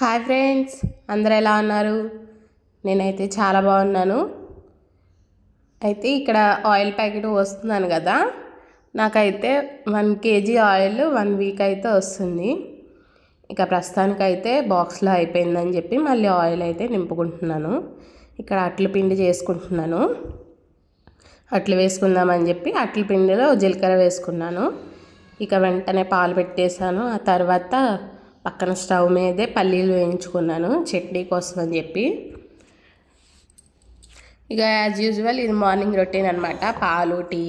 Hi friends అందరు ఎలా ఉన్నారు? నేనైతే చాలా బాగున్నాను. అయితే ఇక్కడ ఆయిల్ ప్యాకెట్ వస్తున్నాను కదా నాకైతే one KG oil one week అయితే వస్తుంది. ఇక ప్రస్తుతానికైతే బాక్స్లో అయిపోయిందని చెప్పి మళ్ళీ ఆయిల్ అయితే నింపుకుంటున్నాను. ఇక్కడ అట్ల పిండి చేసుకుంటున్నాను. అట్లు వేసుకుందామని చెప్పి అట్ల పిండిలో జీలకర్ర వేసుకున్నాను. ఇక వెంటనే పాలు పెట్టేశాను. ఆ తర్వాత పక్కన స్టవ్ మీదే పల్లీలు వేయించుకున్నాను చట్నీ కోసం అని చెప్పి. ఇక యాజ్ యూజువల్ ఇది మార్నింగ్ రొటీన్ అనమాట పాలు టీ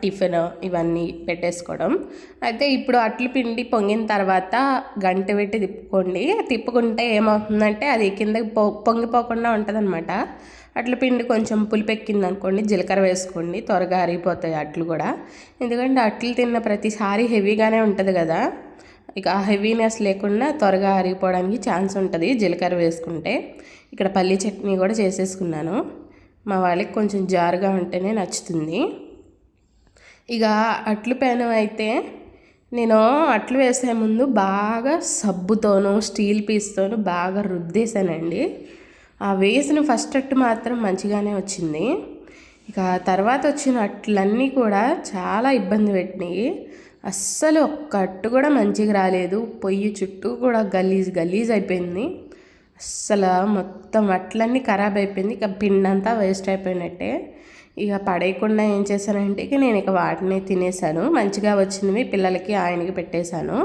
టిఫిన్ ఇవన్నీ పెట్టేసుకోవడం. అయితే ఇప్పుడు అట్లు పిండి పొంగిన తర్వాత గంట పెట్టి తిప్పుకోండి. తిప్పుకుంటే ఏమవుతుందంటే అది కిందకి పొ పొంగిపోకుండా ఉంటుంది అట్ల పిండి కొంచెం పులిపెక్కింది అనుకోండి జీలకర్ర వేసుకోండి త్వరగా అరిగిపోతాయి అట్లు కూడా. ఎందుకంటే అట్లు తిన్న ప్రతిసారి హెవీగానే ఉంటుంది కదా. ఇక ఆ హెవీనెస్ లేకుండా త్వరగా అరిగిపోవడానికి ఛాన్స్ ఉంటుంది జీలకర్ర వేసుకుంటే. ఇక్కడ పల్లీ చట్నీ కూడా చేసేసుకున్నాను. మా వాళ్ళకి కొంచెం జారుగా ఉంటేనే నచ్చుతుంది. ఇక అట్లు పెనం అయితే నేను అట్లు వేసే ముందు బాగా సబ్బుతోనూ స్టీల్ పీస్తోనూ బాగా రుద్దేశానండి. ఆ వేసిన ఫస్ట్ అట్టు మాత్రం మంచిగానే వచ్చింది. ఇక తర్వాత వచ్చిన అట్లన్నీ కూడా చాలా ఇబ్బంది పెట్టినాయి. అస్సలు ఒక్క అట్టు కూడా మంచిగా రాలేదు. పొయ్యి చుట్టూ కూడా గలీజ్ గలీజ్ అయిపోయింది. అస్సలు మొత్తం అట్లన్నీ ఖరాబ్ అయిపోయింది. ఇక పిండి అంతా వేస్ట్ అయిపోయినట్టే. ఇక పడేయకుండా ఏం చేశానంటే ఇక నేను ఇక వాటిని తినేసాను మంచిగా వచ్చినవి పిల్లలకి ఆయనకి పెట్టేశాను.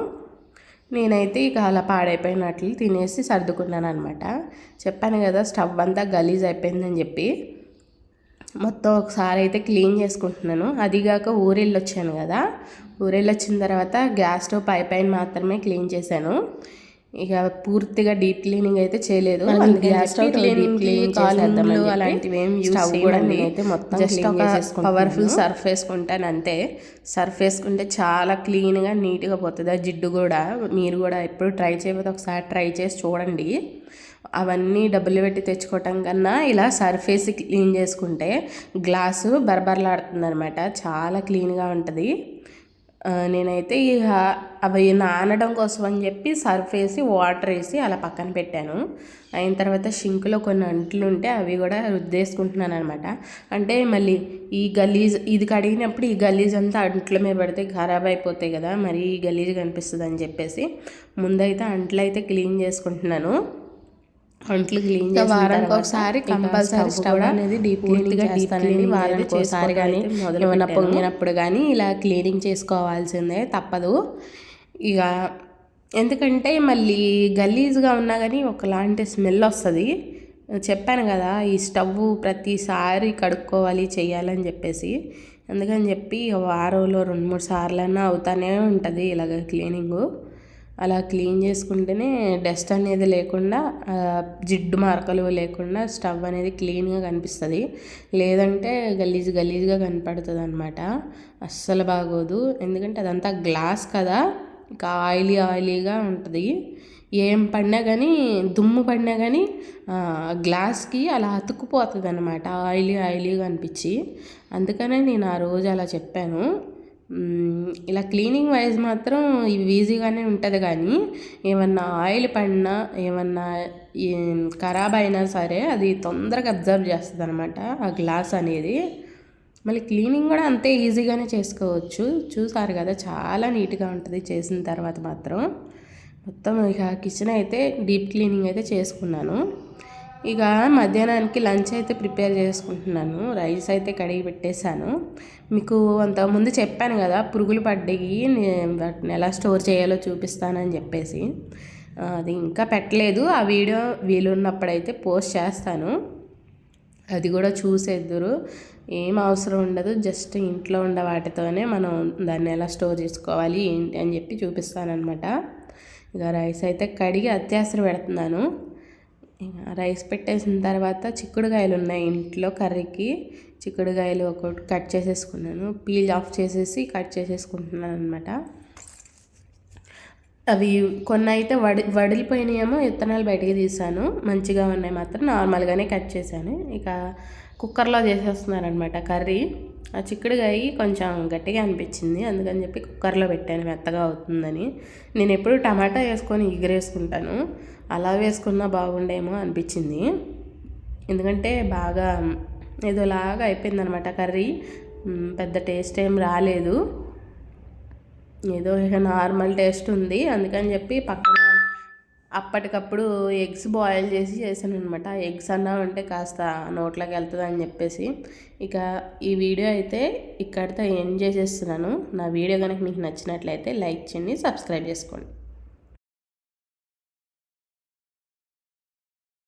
నేనైతే ఇక అలా పాడైపోయినట్లు తినేసి సర్దుకున్నాను అనమాట చెప్పాను కదా స్టవ్ అంతా గలీజ్ అయిపోయిందని చెప్పి. మొత్తం ఒకసారి అయితే క్లీన్ చేసుకుంటున్నాను. అదిగాక ఊరెళ్ళి వచ్చాను కదా. ఊరెళ్ళి వచ్చిన తర్వాత గ్యాస్ స్టవ్ పై పైన మాత్రమే క్లీన్ చేశాను. ఇక పూర్తిగా డీప్ క్లీనింగ్ అయితే చేయలేదు. అలాంటివి ఏం యూస్ కూడా నేనైతే మొత్తం జస్ట్ ఒక పవర్ఫుల్ సర్ఫ్ వేసుకుంటాను అంతే సర్ఫ్ వేసుకుంటే చాలా క్లీన్గా నీట్గా పోతుంది. ఆ జిడ్డు కూడా మీరు కూడా ఎప్పుడు ట్రై చేయకపోతే ఒకసారి ట్రై చేసి చూడండి. అవన్నీ డబ్బులు పెట్టి తెచ్చుకోవటం కన్నా ఇలా సర్ఫేస్ క్లీన్ చేసుకుంటే గ్లాసు బరబరలాడుతుంది అనమాట చాలా క్లీన్గా ఉంటుంది. నేనైతే ఇక అవి నానడం కోసం అని చెప్పి సర్ఫ్ వేసి వాటర్ వేసి అలా పక్కన పెట్టాను. అయిన తర్వాత షింక్లో కొన్ని అంట్లు ఉంటే అవి కూడా రుద్దేసుకుంటున్నాను అనమాట అంటే మళ్ళీ ఈ గలీజ్ ఇది కడిగినప్పుడు ఈ గలీజ్ అంతా అంట్ల మీద పడితే ఖరాబ్ అయిపోతాయి కదా మరి ఈ గలీజ్ కనిపిస్తుంది అని చెప్పేసి ముందైతే అంట్లు అయితే క్లీన్ చేసుకుంటున్నాను. అంట్లు క్లీన్ వారానికి ఒకసారి కంపల్సరీ స్టవ్ అనేది డీప్ క్లీనింగ్ చేస్తానండి. వారానికి ఒకసారి కానీ ఏమైనా పొంగినప్పుడు కానీ ఇలా క్లీనింగ్ చేసుకోవాల్సిందే తప్పదు. ఇక ఎందుకంటే మళ్ళీ గలీజ్గా ఉన్నా కానీ ఒకలాంటి స్మెల్ వస్తుంది. చెప్పాను కదా ఈ స్టవ్ ప్రతిసారి కడుక్కోవాలి చెయ్యాలని చెప్పేసి. అందుకని చెప్పి ఇక వారంలో రెండు మూడు సార్లన్నా అవుతానే ఉంటుంది ఇలాగ క్లీనింగు. అలా క్లీన్ చేసుకుంటేనే డస్ట్ అనేది లేకుండా జిడ్డు మార్కలు లేకుండా స్టవ్ అనేది క్లీన్గా కనిపిస్తుంది. లేదంటే గలీజ్ గలీజ్గా కనపడుతుంది అనమాట అస్సలు బాగోదు. ఎందుకంటే అదంతా గ్లాస్ కదా. ఇంకా ఆయిలీ ఆయిలీగా ఉంటుంది. ఏం పడినా కానీ దుమ్ము పడినా కానీ గ్లాస్కి అలా అతుక్కుపోతుంది అనమాట ఆయిలీ ఆయిలీగా అనిపించి అందుకనే నేను ఆ రోజు అలా చెప్పాను. ఇలా క్లీనింగ్ వైజ్ మాత్రం ఇవి ఈజీగానే ఉంటుంది కానీ ఏమన్నా ఆయిల్ పడినా ఏమన్నా ఖరాబ్ అయినా సరే అది తొందరగా అబ్జర్వ్ చేస్తుంది అనమాట ఆ గ్లాస్ అనేది. మళ్ళీ క్లీనింగ్ కూడా అంతే ఈజీగానే చేసుకోవచ్చు. చూసారు కదా చాలా నీట్గా ఉంటుంది చేసిన తర్వాత మాత్రం. మొత్తం ఇక కిచెన్ అయితే డీప్ క్లీనింగ్ అయితే చేసుకున్నాను. ఇక మధ్యాహ్నానికి లంచ్ అయితే ప్రిపేర్ చేసుకుంటున్నాను. రైస్ అయితే కడిగి పెట్టేశాను. మీకు అంతకుముందు చెప్పాను కదా పురుగులు పడ్డాయి వాటిని ఎలా స్టోర్ చేయాలో చూపిస్తానని చెప్పేసి. అది ఇంకా పెట్టలేదు. ఆ వీడియో వీలున్నప్పుడైతే పోస్ట్ చేస్తాను. అది కూడా చూసేద్దరు. ఏం అవసరం ఉండదు. జస్ట్ ఇంట్లో ఉన్న వాటితోనే మనం దాన్ని ఎలా స్టోర్ చేసుకోవాలి ఏంటి అని చెప్పి చూపిస్తానమాట ఇక రైస్ అయితే కడిగి అత్యవసరం పెడుతున్నాను. రైస్ పెట్టేసిన తర్వాత చిక్కుడుకాయలు ఉన్నాయి ఇంట్లో కర్రీకి. చిక్కుడుకాయలు ఒకటి కట్ చేసేసుకున్నాను. పీల్ ఆఫ్ చేసేసి కట్ చేసేసుకుంటున్నాను అనమాట అవి కొన్ని అయితే వడి వడిలిపోయినాయేమో విత్తనాలు బయటికి తీసాను మంచిగా ఉన్నాయి మాత్రం నార్మల్గానే కట్ చేశాను. ఇక కుక్కర్లో చేసేస్తున్నారనమాట కర్రీ. ఆ చిక్కుడుగాయ కొంచెం గట్టిగా అనిపించింది. అందుకని చెప్పి కుక్కర్లో పెట్టాను మెత్తగా అవుతుందని. నేను ఎప్పుడు టమాటా వేసుకొని ఎగిరేసుకుంటాను. అలా వేసుకున్నా బాగుండేమో అనిపించింది. ఎందుకంటే బాగా ఏదోలాగా అయిపోయింది అనమాట కర్రీ పెద్ద టేస్ట్ ఏం రాలేదు. ఏదో ఇక నార్మల్ టేస్ట్ ఉంది. అందుకని చెప్పి పక్కన అప్పటికప్పుడు ఎగ్స్ బాయిల్ చేసి చేశాను అనమాట ఎగ్స్ అన్నా ఉంటే కాస్త నోట్లోకి వెళ్తుంది అని చెప్పేసి. ఇక ఈ వీడియో అయితే ఇక్కడితో ఎండ్ చేసేస్తున్నాను. నా వీడియో కనుక మీకు నచ్చినట్లయితే లైక్ చేయండి సబ్స్క్రైబ్ చేసుకోండి.